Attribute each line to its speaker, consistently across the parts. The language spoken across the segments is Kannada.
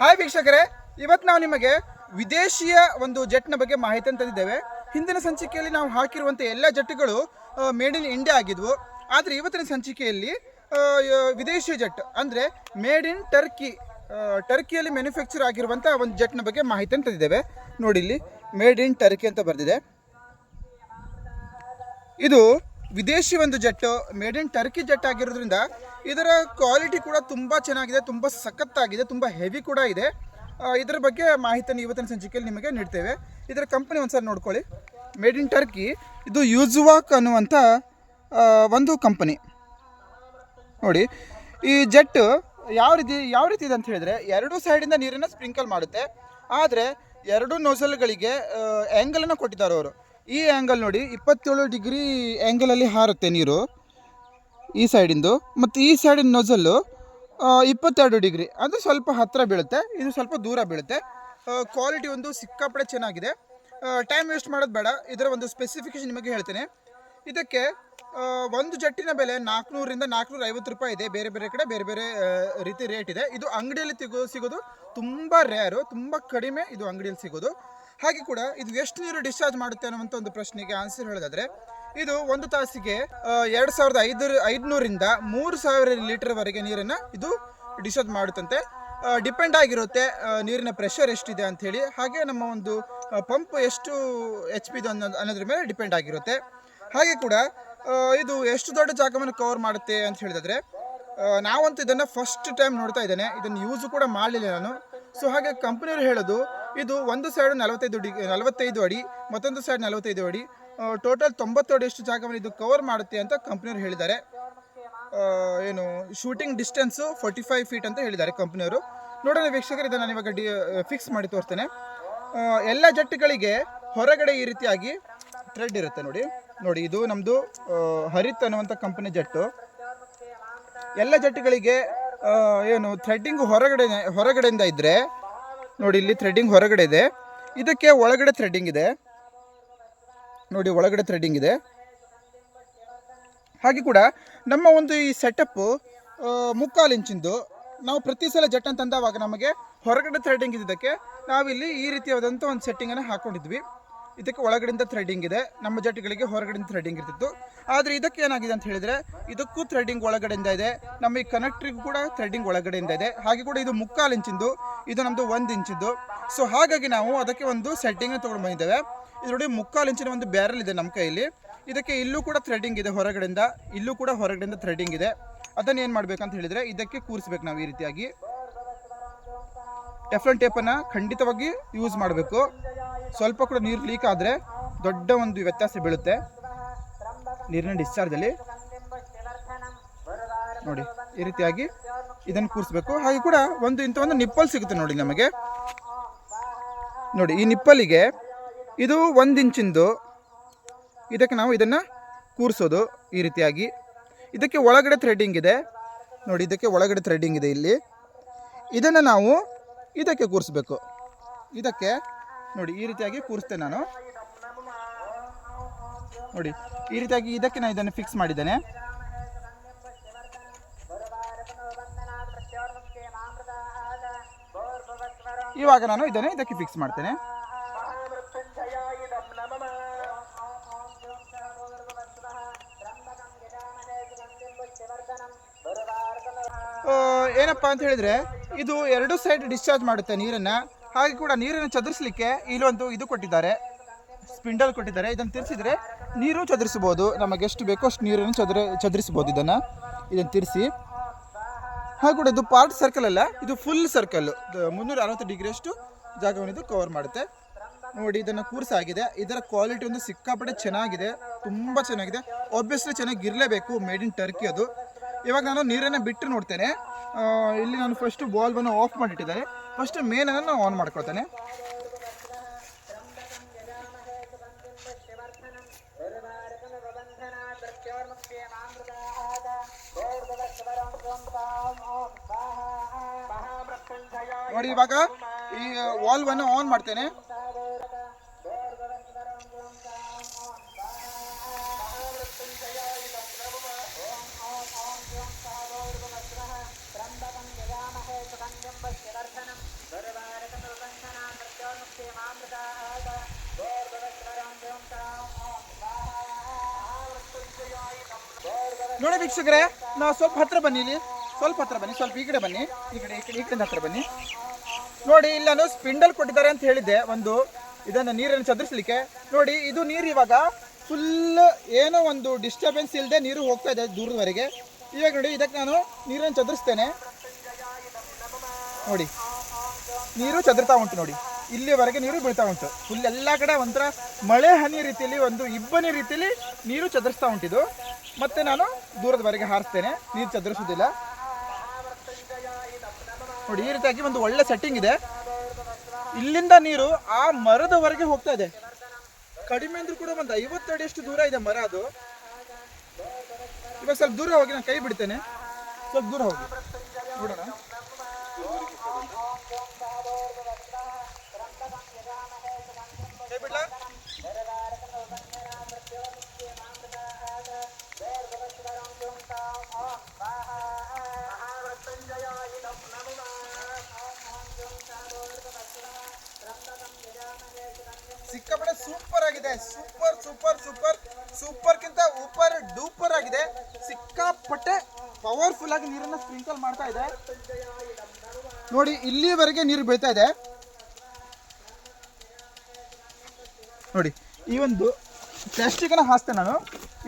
Speaker 1: ಹಾಯ್ ವೀಕ್ಷಕರೇ ಇವತ್ತು ನಾವು ನಿಮಗೆ ವಿದೇಶಿಯ ಒಂದು ಜೆಟ್ನ ಬಗ್ಗೆ ಮಾಹಿತಿ ತಂದಿದ್ದೇವೆ. ಹಿಂದಿನ ಸಂಚಿಕೆಯಲ್ಲಿ ನಾವು ಹಾಕಿರುವಂಥ ಎಲ್ಲ ಜೆಟ್ಗಳು ಮೇಡ್ ಇನ್ ಇಂಡಿಯಾ ಆಗಿದ್ವು. ಆದರೆ ಇವತ್ತಿನ ಸಂಚಿಕೆಯಲ್ಲಿ ವಿದೇಶಿ ಜೆಟ್, ಅಂದರೆ ಮೇಡ್ ಇನ್ ಟರ್ಕಿ ಟರ್ಕಿಯಲ್ಲಿ ಮ್ಯಾನುಫ್ಯಾಕ್ಚರ್ ಆಗಿರುವಂಥ ಒಂದು ಜೆಟ್ನ ಬಗ್ಗೆ ಮಾಹಿತಿಯನ್ನು ತಂದಿದ್ದೇವೆ. ನೋಡಿ ಇಲ್ಲಿ ಮೇಡ್ ಇನ್ ಟರ್ಕಿ ಅಂತ ಬರೆದಿದೆ. ಇದು ವಿದೇಶಿ ಒಂದು jet made in Turkey jet ಆಗಿರೋದ್ರಿಂದ ಇದರ ಕ್ವಾಲಿಟಿ ಕೂಡ ತುಂಬ ಚೆನ್ನಾಗಿದೆ, ತುಂಬ ಸಖತ್ತಾಗಿದೆ, ತುಂಬ ಹೆವಿ ಕೂಡ ಇದೆ. ಇದರ ಬಗ್ಗೆ ಮಾಹಿತಿಯನ್ನು ಇವತ್ತಿನ ಸಂಚಿಕೆಯಲ್ಲಿ ನಿಮಗೆ ನೀಡ್ತೇವೆ. ಇದರ ಕಂಪನಿ ಒಂದ್ಸಲ ನೋಡ್ಕೊಳ್ಳಿ. ಮೇಡ್ ಇನ್ ಟರ್ಕಿ ಇದು ಯೂಜುವಾಕ್ ಅನ್ನುವಂಥ ಒಂದು ಕಂಪನಿ ನೋಡಿ, ಈ ಜೆಟ್ ಯಾವ ರೀತಿ ಯಾವ ರೀತಿ ಇದೆ ಅಂತ ಹೇಳಿದ್ರೆ, ಎರಡು ಸೈಡಿಂದ ನೀರನ್ನು ಸ್ಪ್ರಿಂಕಲ್ ಮಾಡುತ್ತೆ. ಆದರೆ, ಎರಡು ನೋಸಲ್ಗಳಿಗೆ ಆ್ಯಂಗಲನ್ನು ಕೊಟ್ಟಿದ್ದಾರೆ ಅವರು. ಈ ಆ್ಯಂಗಲ್ ನೋಡಿ, ಇಪ್ಪತ್ತೇಳು ಡಿಗ್ರಿ ಆ್ಯಂಗಲಲ್ಲಿ ಹಾರುತ್ತೆ ನೀರು ಈ ಸೈಡಿಂದು ಮತ್ತು ಈ ಸೈಡಿನ ನೊಜಲ್ಲು ಇಪ್ಪತ್ತೆರಡು ಡಿಗ್ರಿ. ಅದು ಸ್ವಲ್ಪ ಹತ್ತಿರ ಬೀಳುತ್ತೆ, ಇದು ಸ್ವಲ್ಪ ದೂರ ಬೀಳುತ್ತೆ. ಕ್ವಾಲಿಟಿ ಒಂದು ಸಿಕ್ಕಾಪಡೆ ಚೆನ್ನಾಗಿದೆ. ಟೈಮ್ ವೇಸ್ಟ್ ಮಾಡೋದು ಬೇಡ. ಇದರ ಒಂದು ಸ್ಪೆಸಿಫಿಕೇಶನ್ ನಿಮಗೆ ಹೇಳ್ತೇನೆ. ಇದಕ್ಕೆ ಒಂದು ಜಟ್ಟಿನ ಬೆಲೆ ನಾಲ್ಕುನೂರಿಂದ ನಾಲ್ಕುನೂರ ಐವತ್ತು ರೂಪಾಯಿ ಇದೆ. ಬೇರೆ ಬೇರೆ ಕಡೆ ಬೇರೆ ಬೇರೆ ರೀತಿ ರೇಟ್ ಇದೆ. ಇದು ಅಂಗಡಿಯಲ್ಲಿ ತಿಗೋ, ಸಿಗೋದು ತುಂಬ ರೇರು ತುಂಬ ಕಡಿಮೆ ಇದು ಅಂಗಡಿಯಲ್ಲಿ ಸಿಗೋದು. ಹಾಗೆ ಕೂಡ ಇದು ಎಷ್ಟು ನೀರು ಡಿಸ್ಚಾರ್ಜ್ ಮಾಡುತ್ತೆ ಅನ್ನುವಂಥ ಒಂದು ಪ್ರಶ್ನೆಗೆ ಆನ್ಸರ್ ಹೇಳೋದಾದ್ರೆ, ಇದು ಒಂದು ತಾಸಿಗೆ ಎರಡು ಸಾವಿರದ ಐದರ, ಐದುನೂರಿಂದ ಮೂರು ಸಾವಿರ ಲೀಟರ್ವರೆಗೆ ನೀರನ್ನು ಇದು ಡಿಸ್ಚಾರ್ಜ್ ಮಾಡುತ್ತಂತೆ. ಡಿಪೆಂಡ್ ಆಗಿರುತ್ತೆ ನೀರಿನ ಪ್ರೆಷರ್ ಎಷ್ಟಿದೆ ಅಂಥೇಳಿ ಹಾಗೆ ನಮ್ಮ ಒಂದು ಪಂಪ್ ಎಷ್ಟು ಎಚ್ ಪಿ ಅನ್ನೋದು ಅನ್ನೋದ್ರ ಮೇಲೆ ಡಿಪೆಂಡ್ ಆಗಿರುತ್ತೆ. ಹಾಗೆ ಕೂಡ ಇದು ಎಷ್ಟು ದೊಡ್ಡ ಜಾಗವನ್ನು ಕವರ್ ಮಾಡುತ್ತೆ ಅಂತ ಹೇಳಿದ್ರೆ ನಾವಂತೂ ಇದನ್ನು ಫಸ್ಟ್ ಟೈಮ್ ನೋಡ್ತಾ ಇದ್ದೇನೆ. ಇದನ್ನು ಯೂಸು ಕೂಡ ಮಾಡಲಿಲ್ಲ ನಾನು. ಸೊ ಹಾಗೆ ಕಂಪ್ನಿಯವ್ರು ಹೇಳೋದು ಇದು ಒಂದು ಸೈಡ್ ನಲವತ್ತೈದು ಡಿ ನಲವತ್ತೈದು ಅಡಿ, ಮತ್ತೊಂದು ಸೈಡ್ ನಲವತ್ತೈದು ಅಡಿ ಟೋಟಲ್ ತೊಂಬತ್ತು ಅಡಿಯಷ್ಟು ಜಾಗವನ್ನು ಇದು ಕವರ್ ಮಾಡುತ್ತೆ ಅಂತ ಕಂಪ್ನಿಯವರು ಹೇಳಿದ್ದಾರೆ. ಏನು shooting distance forty five feet ಅಂತ ಹೇಳಿದ್ದಾರೆ ಕಂಪ್ನಿಯವರು ನೋಡೋಣ ವೀಕ್ಷಕರು, ಇದನ್ನು ನಾನು ಇವಾಗ ಡಿ ಫಿಕ್ಸ್ ಮಾಡಿ ತೋರ್ತೇನೆ. ಎಲ್ಲ ಜಟ್ಟುಗಳಿಗೆ ಹೊರಗಡೆ ಈ ರೀತಿಯಾಗಿ ಥ್ರೆಡ್ ಇರುತ್ತೆ ನೋಡಿ. ನೋಡಿ, ಇದು ನಮ್ಮದು ಹರಿತ್ ಅನ್ನುವಂಥ ಕಂಪನಿ ಜಟ್ಟು. ಎಲ್ಲ ಜಟ್ಟುಗಳಿಗೆ ಏನು ಥ್ರೆಡ್ಡಿಂಗು ಹೊರಗಡೆ ಹೊರಗಡೆಯಿಂದ ಇದ್ದರೆ ನೋಡಿ ಇಲ್ಲಿ ಥ್ರೆಡ್ಡಿಂಗ್ ಹೊರಗಡೆ ಇದೆ. ಇದಕ್ಕೆ ಒಳಗಡೆ ಥ್ರೆಡ್ಡಿಂಗ್ ಇದೆ. ನೋಡಿ ಒಳಗಡೆ ಥ್ರೆಡ್ಡಿಂಗ್ ಇದೆ. ಹಾಗೆ ಕೂಡ ನಮ್ಮ ಒಂದು ಈ ಸೆಟಪ್ಪು ಮುಕ್ಕಾಲು ಇಂಚಿಂದು ನಾವು ಪ್ರತಿ ಸಲ ಜಟ್ ಅಂತ ನಮಗೆ ಹೊರಗಡೆ ಥ್ರೆಡ್ಡಿಂಗ್ ಇದ್ದಕ್ಕೆ ನಾವಿಲ್ಲಿ ಈ ರೀತಿಯಾದಂಥ ಒಂದು ಸೆಟ್ಟಿಂಗನ್ನು ಹಾಕೊಂಡಿದ್ವಿ. ಇದಕ್ಕೆ ಒಳಗಡೆಯಿಂದ ಥ್ರೆಡಿಂಗ್ ಇದೆ. ನಮ್ಮ ಜಟ್ಗಳಿಗೆ ಹೊರಗಡೆಯಿಂದ ಥ್ರೆಡಿಂಗ್ ಇರ್ತಿತ್ತು. ಆದರೆ ಇದಕ್ಕೆ ಏನಾಗಿದೆ ಅಂತ ಹೇಳಿದರೆ, ಇದಕ್ಕೂ ಥ್ರೆಡಿಂಗ್ ಒಳಗಡೆಯಿಂದ ಇದೆ. ನಮ್ಮ ಈ ಕನೆಕ್ಟ್ರಿಗೂ ಕೂಡ ಥ್ರೆಡಿಂಗ್ ಒಳಗಡೆಯಿಂದ ಇದೆ. ಹಾಗೆ ಕೂಡ ಇದು ಮುಕ್ಕಾಲು ಇಂಚಿಂದು, ಇದು ನಮ್ಮದು ಒಂದು ಇಂಚಿದ್ದು. ಸೊ ಹಾಗಾಗಿ ನಾವು ಅದಕ್ಕೆ ಒಂದು ಸೆಟ್ಟಿಂಗ್ ತೊಗೊಂಡು ಬಂದಿದ್ದೇವೆ. ಇದು ನೋಡಿ ಮುಕ್ಕಾಲು ಇಂಚಿನ ಒಂದು ಬ್ಯಾರಲ್ ಇದೆ ನಮ್ಮ ಕೈಯಲ್ಲಿ. ಇದಕ್ಕೆ ಇಲ್ಲೂ ಕೂಡ ಥ್ರೆಡಿಂಗ್ ಇದೆ ಹೊರಗಡೆಯಿಂದ. ಇಲ್ಲೂ ಕೂಡ ಹೊರಗಡೆಯಿಂದ ಥ್ರೆಡಿಂಗ್ ಇದೆ. ಅದನ್ನು ಏನು ಮಾಡಬೇಕಂತ ಹೇಳಿದರೆ, ಇದಕ್ಕೆ ಕೂರಿಸ್ಬೇಕು ನಾವು ಈ ರೀತಿಯಾಗಿ. ಟೆಫ್ಲನ್ ಟೇಪನ್ನು ಖಂಡಿತವಾಗಿ ಯೂಸ್ ಮಾಡಬೇಕು. ಸ್ವಲ್ಪ ಕೂಡ ನೀರು ಲೀಕ್ ಆದರೆ ದೊಡ್ಡ ಒಂದು ವ್ಯತ್ಯಾಸ ಬೀಳುತ್ತೆ. ನೀರಿನ ಡಿಸ್ಚಾರ್ಜಲ್ಲಿ ನೋಡಿ, ಈ ರೀತಿಯಾಗಿ ಇದನ್ನು ಕೂರಿಸ್ಬೇಕು. ಹಾಗೆ ಕೂಡ ಒಂದು ಇಂಥ ಒಂದು ನಿಪ್ಪಲ್ ಸಿಗುತ್ತೆ ನೋಡಿ ನಮಗೆ. ನೋಡಿ, ಈ ನಿಪ್ಪಲಿಗೆ ಇದು ಒಂದು ಇಂಚಿಂದು ಇದಕ್ಕೆ ನಾವು ಇದನ್ನು ಕೂರಿಸೋದು ಈ ರೀತಿಯಾಗಿ. ಇದಕ್ಕೆ ಒಳಗಡೆ ಥ್ರೆಡ್ಡಿಂಗ್ ಇದೆ. ನೋಡಿ, ಇದಕ್ಕೆ ಒಳಗಡೆ ಥ್ರೆಡ್ಡಿಂಗ್ ಇದೆ ಇಲ್ಲಿ. ಇದನ್ನು ನಾವು ಇದಕ್ಕೆ ಕೂರಿಸ್ಬೇಕು. ಇದಕ್ಕೆ ನೋಡಿ, ಈ ರೀತಿಯಾಗಿ ಕೂರಿಸ್ತೆ ನಾನು. ನೋಡಿ, ಈ ರೀತಿಯಾಗಿ ಇದಕ್ಕೆ ನಾನು ಇದನ್ನು ಫಿಕ್ಸ್ ಮಾಡಿದ್ದೇನೆ. ಇವಾಗ ನಾನು ಇದನ್ನು ಇದಕ್ಕೆ ಫಿಕ್ಸ್ ಮಾಡ್ತೇನೆ. ಏನಪ್ಪಾ ಏನಪ್ಪ ಅಂತ ಹೇಳಿದ್ರೆ, ಇದು ಎರಡು ಸೈಡ್ ಡಿಸ್ಚಾರ್ಜ್ ಮಾಡುತ್ತೆ ನೀರನ್ನು. ಹಾಗೆ ಕೂಡ ನೀರನ್ನು ಚದುರಿಸಲಿಕ್ಕೆ ಇಲ್ಲೊಂದು ಇದು ಕೊಟ್ಟಿದ್ದಾರೆ. ಸ್ಪಿಂಡಲ್ ಕೊಟ್ಟಿದ್ದಾರೆ. ಇದನ್ನು ತಿರ್ಸಿದ್ರೆ ನೀರು ಚದುರಿಸಬಹುದು. ನಮಗೆ ಎಷ್ಟು ಬೇಕೋ ಅಷ್ಟು ನೀರನ್ನು ಚದುರ, ಚದುರಿಸಬಹುದು ಇದನ್ನು. ಇದನ್ನು ತಿರ್ಸಿ. ಹಾಗೆ ಕೂಡ ಇದು ಪಾರ್ಟ್ ಸರ್ಕಲ್ ಅಲ್ಲ, ಇದು ಫುಲ್ ಸರ್ಕಲ್ ಮುನ್ನೂರ ಅರವತ್ತು ಡಿಗ್ರಿಯಷ್ಟು ಜಾಗವನ್ನು ಇದು ಕವರ್ ಮಾಡುತ್ತೆ. ನೋಡಿ, ಇದನ್ನು ಕೂರ್ಸಾಗಿದೆ ಇದರ ಕ್ವಾಲಿಟಿ ಒಂದು ಸಿಕ್ಕಾಪಟ್ಟೆ ಚೆನ್ನಾಗಿದೆ. ತುಂಬ ಚೆನ್ನಾಗಿದೆ. ಒಬ್ಬಿಯಸ್ಲಿ ಚೆನ್ನಾಗಿ ಇರಲೇಬೇಕು ಮೇಡ್ ಇನ್ ಟರ್ಕಿ ಅದು. ಇವಾಗ ನಾನು ನೀರನ್ನು ಬಿಟ್ಟು ನೋಡ್ತೇನೆ. ಇಲ್ಲಿ ನಾನು ಫಸ್ಟು ಬಾಲ್ಬನ್ನು ಆಫ್ ಮಾಡಿಟ್ಟಿದ್ದಾರೆ. ಫಸ್ಟ್ ಮೇನ್ ಅನ್ನು ಆನ್ ಮಾಡ್ಕೊಳ್ತೇನೆ. ನೋಡಿ ಇವಾಗ ಈ ವಾಲ್ವನ್ನು ಆನ್ ಮಾಡ್ತೇನೆ. ನೋಡಿ ವೀಕ್ಷಕರೇ, ನಾವು ಸ್ವಲ್ಪ ಹತ್ರ ಬನ್ನಿ ಇಲ್ಲಿ. ಸ್ವಲ್ಪ ಹತ್ರ ಬನ್ನಿ, ಸ್ವಲ್ಪ ಈ ಕಡೆ ಬನ್ನಿ. ಈ ಕಡೆ ಈ ಕಡೆ ಈ ಕಡೆ ಹತ್ರ ಬನ್ನಿ. ನೋಡಿ, ಇಲ್ಲಿ ನಾನು ಸ್ಪಿಂಡಲ್ ಕೊಟ್ಟಿದ್ದಾರೆ ಅಂತ ಹೇಳಿದ್ದೆ, ಒಂದು ಇದನ್ನು ನೀರನ್ನು ಚದುರಿಸ್ಲಿಕ್ಕೆ. ನೋಡಿ, ಇದು ನೀರು ಇವಾಗ ಫುಲ್ ಏನೋ ಒಂದು ಡಿಸ್ಟರ್ಬೆನ್ಸ್ ಇಲ್ಲದೆ ನೀರು ಹೋಗ್ತಾ ಇದೆ ದೂರದವರೆಗೆ. ಇವಾಗ ನೋಡಿ, ಇದಕ್ಕೆ ನಾನು ನೀರನ್ನು ಚದುರಿಸ್ತೇನೆ. ನೋಡಿ, ನೀರು ಚದುರ್ತಾ ಉಂಟು ನೋಡಿ. ಇಲ್ಲಿವರೆಗೆ ನೀರು ಬೀಳ್ತಾ ಉಂಟು. ಫುಲ್ ಎಲ್ಲ ಕಡೆ ಒಂಥರ ಮಳೆ ಹನಿ ರೀತಿಯಲ್ಲಿ ಒಂದು ಇಬ್ಬನಿ ರೀತಿಯಲ್ಲಿ ನೀರು ಚದುರಿಸ್ತಾ ಉಂಟಿದು. ಮತ್ತೆ ನಾನು ದೂರದವರೆಗೆ ಹಾರಿಸ್ತೇನೆ. ನೀರು ಚದುರಿಸೋದಿಲ್ಲ ನೋಡಿ, ಈ ರೀತಿಯಾಗಿ ಒಂದು ಒಳ್ಳೆ ಸೆಟ್ಟಿಂಗ್ ಇದೆ. ಇಲ್ಲಿಂದ ನೀರು ಆ ಮರದವರೆಗೆ ಹೋಗ್ತಾ ಇದೆ. ಕಡಿಮೆ ಅಂದ್ರೂ ಕೂಡ ಒಂದು ಐವತ್ತು ಅಡಿಯಷ್ಟು ದೂರ ಇದೆ ಮರ ಅದು. ಇವಾಗ ಸ್ವಲ್ಪ ದೂರ ಹೋಗಿ, ನಾನು ಕೈ ಬಿಡ್ತೇನೆ. ಸ್ವಲ್ಪ ದೂರ ಹೋಗಿ. ನೋಡೋಣ ಕೈ ಬಿಡ್ಲಾ ಸಿಕ್ಕಾಪಟ್ಟೆ ಸೂಪರ್ ಆಗಿದೆ. ಸೂಪರ್ ಸೂಪರ್ ಸೂಪರ್ ಸೂಪರ್ಗಿಂತ ಉಪರ್ ಡೂಪರ್ ಆಗಿದೆ. ಸಿಕ್ಕಾಪಟ್ಟೆ ಪವರ್ಫುಲ್ ಆಗಿ ನೀರನ್ನ ಸ್ಪ್ರಿಂಕಲ್ ಮಾಡ್ತಾ ಇದೆ. ನೋಡಿ, ಇಲ್ಲಿವರೆಗೆ ನೀರು ಬೀಳ್ತಾ ಇದೆ. ನೋಡಿ, ಈ ಒಂದು ಪ್ಲಾಸ್ಟಿಕ್ ಅನ್ನ ಹಾಸ್ತೆ ನಾನು.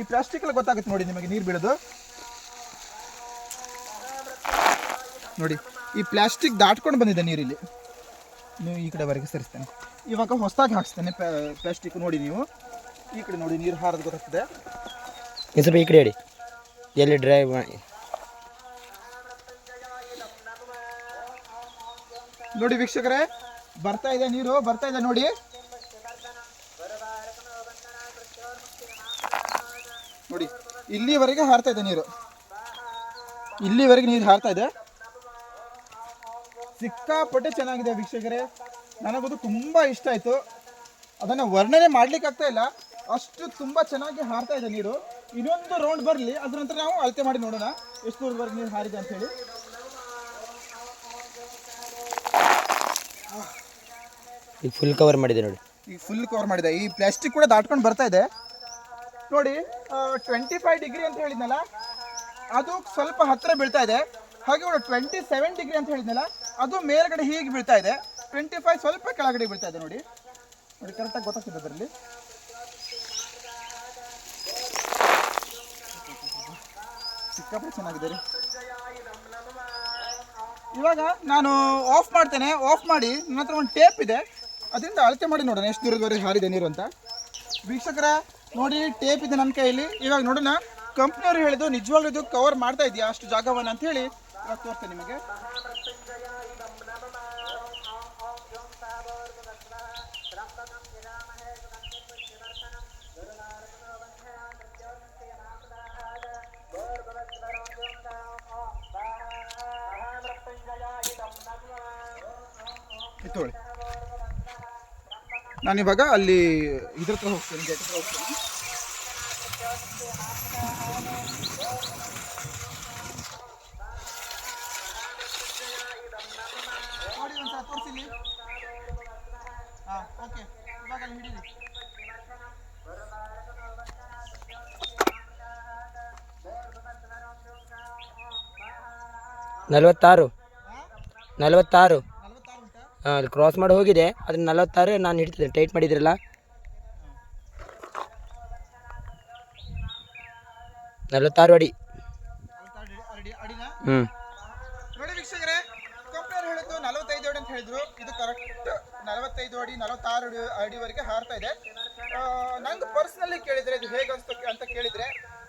Speaker 1: ಈ ಪ್ಲಾಸ್ಟಿಕ್ ಎಲ್ಲ ಗೊತ್ತಾಗುತ್ತೆ ನೋಡಿ ನಿಮಗೆ ನೀರು ಬೀಳೋದು. ನೋಡಿ, ಈ ಪ್ಲಾಸ್ಟಿಕ್ ದಾಟ್ಕೊಂಡು ಬಂದಿದೆ ನೀರಿಲ್ಲಿ. ನೀವು ಈ ಕಡೆವರೆಗೆ ಸರಿಸ್ತೇನೆ. ಇವಾಗ ಹೊಸದಾಗಿ ಹಾಕ್ಸ್ತೇನೆ ಪ್ಲಾಸ್ಟಿಕ್ ನೋಡಿ ನೀವು. ಈ ಕಡೆ ನೋಡಿ ನೀರು ಹಾರದು ಗೊತ್ತಾಗ್ತದೆ.
Speaker 2: ಇನ್ನು ಸ್ವಲ್ಪ ಈ ಕಡೆ ಹೇಳಿ. ಎಲ್ಲಿ ಡ್ರೈವ್ ಮಾಡಿ
Speaker 1: ನೋಡಿ ವೀಕ್ಷಕರೇ ಬರ್ತಾ ಇದೆ ನೀರು ಬರ್ತಾ ಇದೆ ನೋಡಿ. ನೋಡಿ ಇಲ್ಲಿವರೆಗೆ ಹಾರ್ತಾ ಇದೆ ನೀರು. ಇಲ್ಲಿವರೆಗೆ ನೀರು ಹಾರ್ತಾ ಇದೆ. ಸಿಕ್ಕಾಪಟ್ಟೆ ಚೆನ್ನಾಗಿದೆ ವೀಕ್ಷಕರೇ. ನನಗದು ತುಂಬ ಇಷ್ಟ ಆಯಿತು. ಅದನ್ನು ವರ್ಣನೆ ಮಾಡ್ಲಿಕ್ಕೆ ಆಗ್ತಾ ಇಲ್ಲ. ಅಷ್ಟು ತುಂಬ ಚೆನ್ನಾಗಿ ಹಾರ್ತಾ ಇದೆ ನೀರು. ಇನ್ನೊಂದು ರೌಂಡ್ ಬರಲಿ ಅದ್ರ ನಂತರ ನಾವು ಅಳತೆ ಮಾಡಿ ನೋಡೋಣ. ಎಷ್ಟು ದೂರದವರೆಗೆ ನೀರು ಹಾರಿದೆ ಅಂತ ಹೇಳಿ.
Speaker 2: ಈಗ ಫುಲ್ ಕವರ್ ಮಾಡಿದೆ ನೋಡಿ.
Speaker 1: ಈಗ ಫುಲ್ ಕವರ್ ಮಾಡಿದೆ. ಈ ಪ್ಲಾಸ್ಟಿಕ್ ಕೂಡ ದಾಟ್ಕೊಂಡು ಬರ್ತಾ ಇದೆ. ನೋಡಿ ಟ್ವೆಂಟಿ ಫೈವ್ ಡಿಗ್ರಿ ಅಂತ ಹೇಳಿದ್ನಲ್ಲ? ಅದು ಸ್ವಲ್ಪ ಹತ್ತಿರ ಬೀಳ್ತಾ ಇದೆ. ಹಾಗೆ ಟ್ವೆಂಟಿ ಸೆವೆನ್ ಡಿಗ್ರಿ ಅಂತ ಹೇಳಿದ್ನಲ್ಲ? ಅದು ಮೇಲ್ಗಡೆ ಹೀಗೆ ಬೀಳ್ತಾ ಇದೆ. ಟ್ವೆಂಟಿ ಫೈವ್ ಸ್ವಲ್ಪ ಕೆಳಗಡೆ ಬೀಳ್ತಾ ಇದೆ ನೋಡಿ. ನೋಡಿ ಕರೆಕ್ಟಾಗಿ ಗೊತ್ತಾಗ್ತದೆ ಅದರಲ್ಲಿ. ಸಿಕ್ಕಾಪಟ್ಟೆ ಚೆನ್ನಾಗಿದೆ ರೀ. ಇವಾಗ ನಾನು ಆಫ್ ಮಾಡ್ತೇನೆ. ಆಫ್ ಮಾಡಿ ನನ್ನ ಹತ್ರ ಒಂದು ಟೇಪ್ ಇದೆ. ಅದರಿಂದ ಅಳತೆ ಮಾಡಿ ನೋಡೋಣ ಎಷ್ಟು ದೂರದವರೆಗೆ ಹಾರಿದೆ ನೀರು ಅಂತ. ವೀಕ್ಷಕರ, ನೋಡಿ ಟೇಪ್ ಇದೆ ನನ್ನ ಕೈಯಲ್ಲಿ. ಇವಾಗ ನೋಡೋಣ. ಕಂಪ್ನಿಯವರು ಹೇಳಿದ್ದು ನಿಜವಾಗ್ಲೂ ಇದು ಕವರ್ ಮಾಡ್ತಾ ಇದೆಯಾ? ಅಷ್ಟು ಜಾಗವನ್ನು ಅಂತ ಹೇಳಿ. ಇವಾಗ ತೋರ್ತೇನೆ ನಿಮಗೆ. ತಗೊಳ್ಳಿ ನಾನಿವಾಗ ಅಲ್ಲಿ ಇದ್ರ ಹತ್ರ ಹೋಗ್ತೇನೆ ಗೇಟ್ ಹತ್ರ ಹೋಗ್ತೇನೆ.
Speaker 2: ನಲವತ್ತಾರು. ನಲವತ್ತಾರು. ಅಲ್ಲಿ ಕ್ರಾಸ್ ಮಾಡಿ ಹೋಗಿದೆ. ಅದ್ರ ನಲವತ್ತಾರು ನಾನು ಹಿಡ್ತಿದ್ದೆ ಟೈಟ್ ಮಾಡಿದ್ರಲ್ಲ ನಲವತ್ತಾರು ಅಡಿ. ಹ್ಞೂ
Speaker 1: ನೋಡಿ ವೀಕ್ಷಕರೇ ಕಂಪ್ನಿಯವರು ಹೇಳಿದ್ರು ನಲವತ್ತೈದು ಅಡಿ ಅಂತ ಹೇಳಿದ್ರು. ಇದು ಕರೆಕ್ಟ್ ನಲವತ್ತೈದು ಅಡಿ ನಲವತ್ತಾರು ಅಡಿ ಅಡಿವರೆಗೆ ಹಾರ್ತಾ ಇದೆ. ನಂಗೆ ಪರ್ಸ್ನಲಿ ಕೇಳಿದ್ರೆ ಇದು ಹೇಗೆ ಅನ್ಸ್ತು ಅಂತ ಕೇಳಿದ್ರೆ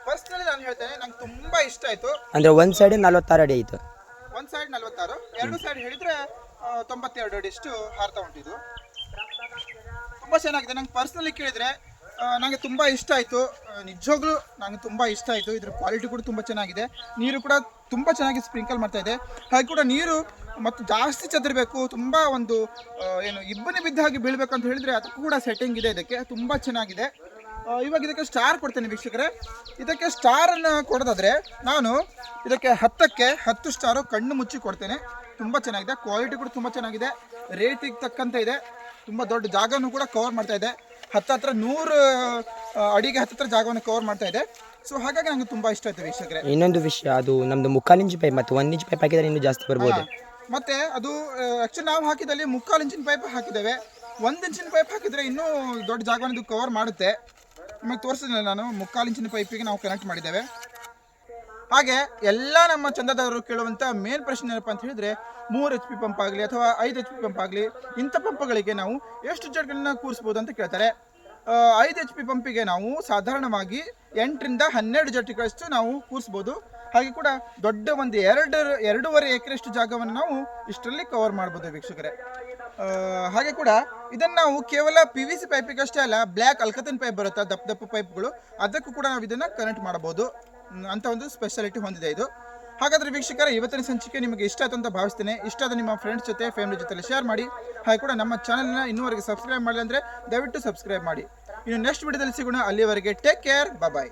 Speaker 1: ಪರ್ಸ್ನಲಿ ನಾನು ಹೇಳ್ತೇನೆ ನಂಗೆ ತುಂಬಾ ಇಷ್ಟ ಆಯ್ತು.
Speaker 2: ಅಂದರೆ ಒಂದು ಸೈಡ್ ನಲವತ್ತಾರು ಅಡಿ ಆಯ್ತು.
Speaker 1: ಒಂದ್ ಸೈಡ್ ನಲವತ್ತಾರು. ಎರಡು ಸೈಡ್ ಹೇಳಿದ್ರೆ ತೊಂಬತ್ತೆರಡು ಅಡಿ ಅಷ್ಟು ಹಾರ್ತಾ ಉಂಟಿದು ತುಂಬ ಚೆನ್ನಾಗಿದೆ. ನಂಗೆ ಪರ್ಸ್ನಲಿ ಕೇಳಿದರೆ ನನಗೆ ತುಂಬ ಇಷ್ಟ ಆಯಿತು. ನಿಜವಾಗ್ಲೂ ನನಗೆ ತುಂಬ ಇಷ್ಟ ಆಯಿತು. ಇದ್ರ ಕ್ವಾಲಿಟಿ ಕೂಡ ತುಂಬ ಚೆನ್ನಾಗಿದೆ. ನೀರು ಕೂಡ ತುಂಬ ಚೆನ್ನಾಗಿ ಸ್ಪ್ರಿಂಕಲ್ ಮಾಡ್ತಾ ಇದೆ. ಹಾಗೆ ಕೂಡ ನೀರು ಮತ್ತು ಜಾಸ್ತಿ ಚದರಬೇಕು, ತುಂಬ ಒಂದು ಏನು ಇಬ್ಬನಿ ಬಿದ್ದಾಗಿ ಅಂತ ಹೇಳಿದರೆ ಅದಕ್ಕೂ ಕೂಡ ಸೆಟ್ಟಿಂಗ್ ಇದೆ ಇದಕ್ಕೆ. ತುಂಬ ಚೆನ್ನಾಗಿದೆ. ಇವಾಗ ಇದಕ್ಕೆ ಸ್ಟಾರ್ ಕೊಡ್ತೇನೆ ವೀಕ್ಷಕರೇ. ಇದಕ್ಕೆ ಸ್ಟಾರನ್ನು ಕೊಡೋದಾದರೆ ನಾನು ಇದಕ್ಕೆ ಹತ್ತಕ್ಕೆ ಹತ್ತು ಸ್ಟಾರು ಕಣ್ಣು ಮುಚ್ಚಿ ಕೊಡ್ತೇನೆ. ತುಂಬ ಚೆನ್ನಾಗಿದೆ. ಕ್ವಾಲಿಟಿ ಕೂಡ ತುಂಬ ಚೆನ್ನಾಗಿದೆ. ರೇಟಿಗೆ ತಕ್ಕಂತೆ ಇದೆ. ತುಂಬ ದೊಡ್ಡ ಜಾಗನೂ ಕೂಡ ಕವರ್ ಮಾಡ್ತಾ ಇದೆ. ಹತ್ತತ್ರ ನೂರು ಅಡಿಗೆ ಹತ್ತತ್ರ ಜಾಗವನ್ನು ಕವರ್ ಮಾಡ್ತಾ ಇದೆ. ಸೊ ಹಾಗಾಗಿ ನಂಗೆ ತುಂಬ ಇಷ್ಟ ಆಯ್ತು ವೀಕ್ಷಕರೆ.
Speaker 2: ಇನ್ನೊಂದು ವಿಷಯ ಅದು ನಮ್ದು ಮುಕ್ಕಾಲು ಇಂಚ್ ಪೈಪ್ ಮತ್ತು ಒಂದು ಇಂಚ್ ಪೈಪ್ ಹಾಕಿದ್ರೆ ಇನ್ನೂ ಜಾಸ್ತಿ ಬರ್ಬೋದು.
Speaker 1: ಮತ್ತೆ ಅದು ಆ್ಯಕ್ಚುಲಿ ನಾವು ಹಾಕಿದಲ್ಲಿ ಮುಕ್ಕಾಲು ಇಂಚಿನ ಪೈಪ್ ಹಾಕಿದ್ದೇವೆ. ಒಂದು ಇಂಚಿನ ಪೈಪ್ ಹಾಕಿದರೆ ಇನ್ನೂ ದೊಡ್ಡ ಜಾಗವನ್ನು ಇದು ಕವರ್ ಮಾಡುತ್ತೆ. ನಿಮಗೆ ತೋರಿಸಿದ್ನಲ್ಲ ನಾನು ಮುಕ್ಕಾಲು ಇಂಚಿನ ಪೈಪಿಗೆ ನಾವು ಕನೆಕ್ಟ್ ಮಾಡಿದ್ದೇವೆ. ಹಾಗೆ ಎಲ್ಲ ನಮ್ಮ ಚಂದದಾರರು ಕೇಳುವಂಥ ಮೇನ್ ಪ್ರಶ್ನೆ ಏನಪ್ಪ ಅಂತ ಹೇಳಿದ್ರೆ ಮೂರು ಎಚ್ ಪಿ ಪಂಪ್ ಆಗಲಿ ಅಥವಾ ಐದು ಎಚ್ ಪಿ ಪಂಪ್ ಆಗಲಿ ಇಂಥ ಪಂಪ್ಗಳಿಗೆ ನಾವು ಎಷ್ಟು ಜಡ್ಗಳನ್ನ ಕೂರಿಸ್ಬೋದು ಅಂತ ಕೇಳ್ತಾರೆ. ಐದು ಎಚ್ ಪಿ ಪಂಪಿಗೆ ನಾವು ಸಾಧಾರಣವಾಗಿ ಎಂಟರಿಂದ ಹನ್ನೆರಡು ಜಡ್ಗಳಷ್ಟು ನಾವು ಕೂರಿಸ್ಬೋದು. ಹಾಗೆ ಕೂಡ ದೊಡ್ಡ ಒಂದು ಎರಡು ಎರಡೂವರೆ ಎಕರೆಷ್ಟು ಜಾಗವನ್ನು ನಾವು ಇಷ್ಟರಲ್ಲಿ ಕವರ್ ಮಾಡ್ಬೋದು ವೀಕ್ಷಕರೇ. ಹಾಗೆ ಕೂಡ ಇದನ್ನು ನಾವು ಕೇವಲ ಪಿ ವಿ ಸಿ ಪೈಪಿಗಷ್ಟೇ ಅಲ್ಲ ಬ್ಲ್ಯಾಕ್ ಅಲ್ಕತನ್ ಪೈಪ್ ಬರುತ್ತೆ ದಪ್ಪ ದಪ್ಪ ಪೈಪ್ಗಳು ಅದಕ್ಕೂ ಕೂಡ ನಾವು ಇದನ್ನು ಕನೆಕ್ಟ್ ಮಾಡಬಹುದು. ಮ್, ಅಂತ ಒಂದು ಸ್ಪೆಷಾಲಿಟಿ ಹೊಂದಿದೆ ಇದು. ಹಾಗಾದರೆ ವೀಕ್ಷಕರ, ಇವತ್ತಿನ ಸಂಚಿಕೆ ನಿಮಗೆ ಇಷ್ಟ ಆಯ್ತು ಅಂತ ಭಾವಿಸ್ತೇನೆ. ಇಷ್ಟ ಆದ ನಿಮ್ಮ ಫ್ರೆಂಡ್ಸ್ ಜೊತೆ ಫ್ಯಾಮಿಲಿ ಜೊತೆ ಶೇರ್ ಮಾಡಿ. ಹಾಗೆ ಕೂಡ ನಮ್ಮ ಚಾನಲ್ನ ಇನ್ನೂವರೆಗೆ ಸಬ್ಸ್ಕ್ರೈಬ್ ಮಾಡಿಲ್ಲ ಅಂದರೆ ದಯವಿಟ್ಟು ಸಬ್ಸ್ಕ್ರೈಬ್ ಮಾಡಿ. ಇನ್ನು ನೆಕ್ಸ್ಟ್ ವಿಡಿಯೋದಲ್ಲಿ ಸಿಗೋಣ. ಅಲ್ಲಿವರೆಗೆ ಟೇಕ್ ಕೇರ್ ಬಾಯ್